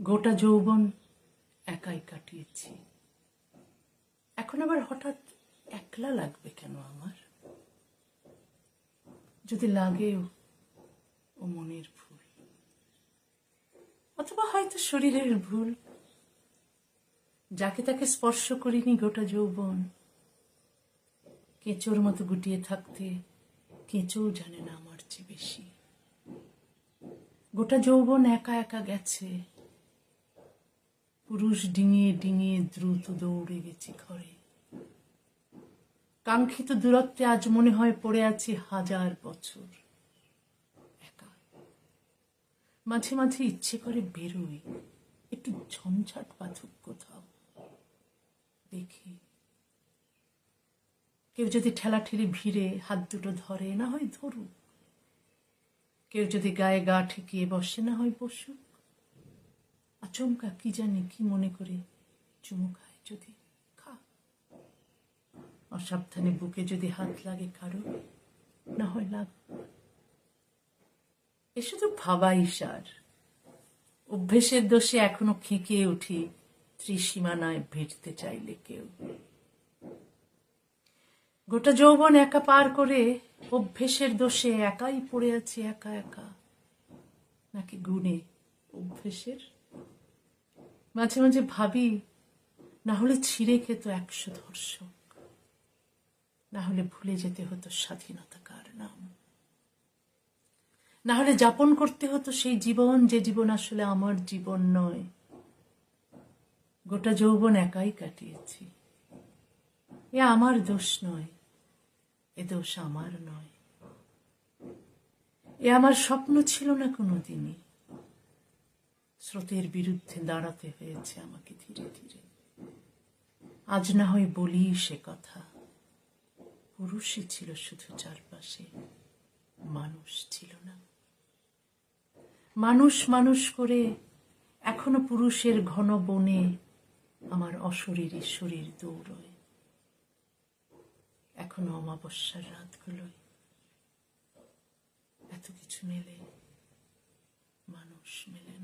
গোটা যৌবন একাই কাটিয়েছি। এখন আবার হঠাৎ একলা লাগবে কেন আমার? যদি লাগেও ও মনের ভুল। অথবা হয়তো শরীরের ভুল। যাকে তাকে স্পর্শ করিনি গোটা যৌবন। কেঁচোর মতো গুটিয়ে থাকতে কেঁচোও জানে না আমার চেয়ে বেশি। গোটা যৌবন একা একা গেছে। পুরুষ ডিঙিয়ে ডিঙিয়ে দ্রুত দৌড়ে গেছি ঘরে। কাঙ্ক্ষিত দূরত্বে আজ মনে হয় পড়ে আছি হাজার বছর। একা। মাঝে মাঝে ইচ্ছে করে বেরোই। একটু ঝঞ্ঝাট বাঁধুক কোথাও। দেখি। কেউ যদি ঠেলা ঠেলাঠেলি ভিড়ে হাত দুটো ধরে, না হয় ধরুক। কেউ যদি গায়ে গা ঠেকিয়ে বসে, না হয় বসুক। আচমকা কি জানি, কি মনে করে। চুমু খায় যদি, খা। অসাবধানে বুকে যদি হাত লাগে কারও, না হয় লাগ। এ শুধু ভাবা ইশার অভ্যেসের দোষে এখনও খেঁকিয়ে উঠি, ত্রিসীমানায় ভিড়তে চাইলে কেউ। গোটা যৌবন একা পার করে অভ্যেসের দোষে একাই পড়ে আছি একা একা। নাকি গুণে অভ্যেসের মাঝে মাঝে ভাবি, না হলে ছিঁড়ে খেত একশো ধর্ষক। না হলে ভুলে যেতে হতো স্বাধীনতা কার নাম। না হলে যাপন করতে হতো সেই জীবন, যে জীবন আসলে আমার জীবন নয়। গোটা যৌবন একাই কাটিয়েছি। এ আমার দোষ নয়, এ দোষ আমার নয়। এ আমার স্বপ্ন ছিল না কোনোদিনই। স্রোতের বিরুদ্ধে দাঁড়াতে হয়েছে আমাকে ধীরে ধীরে। আজ না হয় বলি সে কথা। পুরুষই ছিল শুধু চারপাশে, মানুষ ছিল না। মানুষ মানুষ করে এখনও পুরুষের ঘন বনে আমার অশরীরী শরীর দৌড়য়। এখনও অমাবস্যার রাতগুলোয় এত কিছু মেলে, মানুষ মেলে